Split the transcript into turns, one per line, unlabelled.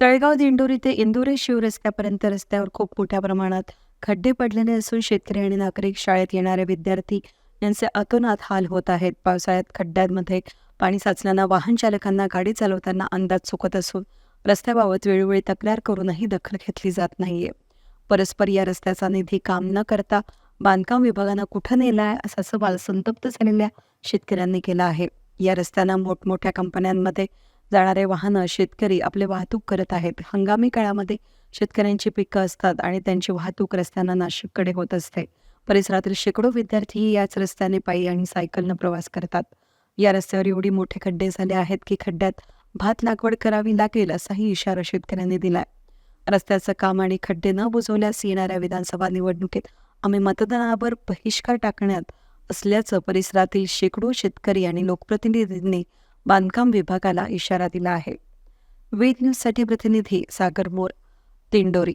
तळेगाव दिंडोरी ते इंदोरी शिवरस्त्यापर्यंत रस्त्यावर खूप मोठ्या प्रमाणात खड्डे पडलेले असून शेतकरी आणि नागरिक शाळेत येणारे विद्यार्थी यांचे अतोनात हाल होत आहेत. पावसाळ्यात खड्ड्यांमध्ये पाणी साचल्यानं वाहन चालकांना गाडी चालवताना अंदाज चुकत असून रस्त्याबाबत वेळोवेळी तक्रार करूनही दखल घेतली जात नाहीये. परस्पर या रस्त्याचा निधी काम न करता बांधकाम विभागानं कुठं नेलाय असा सवाल संतप्त झालेल्या शेतकऱ्यांनी केला आहे. या रस्त्यांना मोठमोठ्या कंपन्यांमध्ये जाणारे वाहनं शेतकरी आपले वाहतूक करत आहेत. हंगामी काळामध्ये शेतकऱ्यांची पिकं असतात आणि त्यांची वाहतूक रस्त्यांना नाशिककडे होत असते. परिसरातील शेकडो विद्यार्थी याच रस्त्याने पायी आणि सायकलनं प्रवास करतात. या रस्त्यावर एवढी मोठे खड्डे झाले आहेत की खड्ड्यात भात लागवड करावी लागेल असाही इशारा शेतकऱ्यांनी दिलाय. रस्त्याचं काम आणि खड्डे न बुजवल्यास येणाऱ्या विधानसभा निवडणुकीत आम्ही मतदानावर बहिष्कार टाकण्यात असल्याचं परिसरातील शेकडो शेतकरी आणि लोकप्रतिनिधींनी बांधकाम विभागाला इशारा दिला आहे. वेद न्यूजसाठी प्रतिनिधी सागर मोर दिंडोरी.